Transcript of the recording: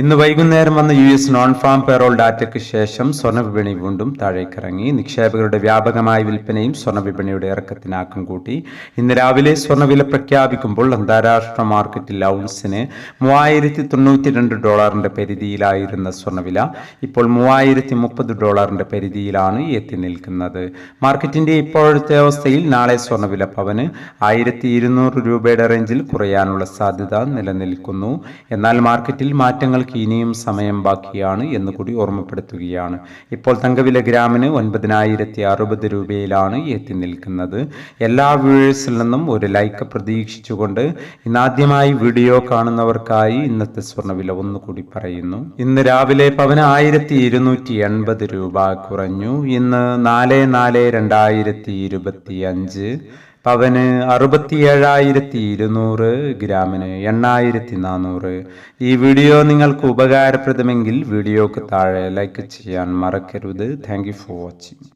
ഇന്ന് വൈകുന്നേരം വന്ന U S non farm payroll ഡാറ്റയ്ക്ക് ശേഷം സ്വർണവിപണി വീണ്ടും താഴേക്കിറങ്ങി. നിക്ഷേപകരുടെ വ്യാപകമായ വിൽപ്പനയും സ്വർണവിപണിയുടെ ഇറക്കത്തിനാക്കം കൂട്ടി. ഇന്ന് രാവിലെ സ്വർണവില പ്രഖ്യാപിക്കുമ്പോൾ അന്താരാഷ്ട്ര മാർക്കറ്റിൽ ഔൺസിന് മൂവായിരത്തി തൊണ്ണൂറ്റി രണ്ട് ഡോളറിന്റെ പരിധിയിലായിരുന്ന സ്വർണവില ഇപ്പോൾ മൂവായിരത്തി മുപ്പത് ഡോളറിന്റെ പരിധിയിലാണ് എത്തി നിൽക്കുന്നത്. മാർക്കറ്റിന്റെ ഇപ്പോഴത്തെ അവസ്ഥയിൽ നാളെ സ്വർണവില പവന് ആയിരത്തി ഇരുന്നൂറ് രൂപയുടെ റേഞ്ചിൽ കുറയാനുള്ള സാധ്യത നിലനിൽക്കുന്നു. എന്നാൽ മാർക്കറ്റിൽ മാറ്റങ്ങൾക്ക് ഇനിയും സമയം ബാക്കിയാണ് എന്ന് കൂടി ഓർമ്മപ്പെടുത്തുകയാണ്. ഇപ്പോൾ തങ്കവില ഗ്രാമിന് ഒൻപതിനായിരത്തി അറുപത് രൂപയിലാണ് എത്തി നിൽക്കുന്നത്. എല്ലാ വ്യൂവേഴ്സിൽ നിന്നും ഒരു ലൈക്ക് പ്രതീക്ഷിച്ചുകൊണ്ട് ഇന്നാദ്യമായി വീഡിയോ കാണുന്നവർക്കായി ഇന്നത്തെ സ്വർണവില ഒന്നുകൂടി പറയുന്നു. ഇന്ന് രാവിലെ പവന് ആയിരത്തി ഇരുന്നൂറ്റി എൺപത് രൂപ കുറഞ്ഞു. ഇന്ന് നാല് നാല് രണ്ടായിരത്തി ഇരുപത്തി അഞ്ച് പവന് അറുപത്തിയേഴായിരത്തി ഇരുന്നൂറ് ഗ്രാമിന് എണ്ണായിരത്തി നാനൂറ് ഈ വീഡിയോ നിങ്ങൾക്ക് ഉപകാരപ്രദമെങ്കിൽ വീഡിയോക്ക് താഴെ ലൈക്ക് ചെയ്യാൻ മറക്കരുത്. Thank for watching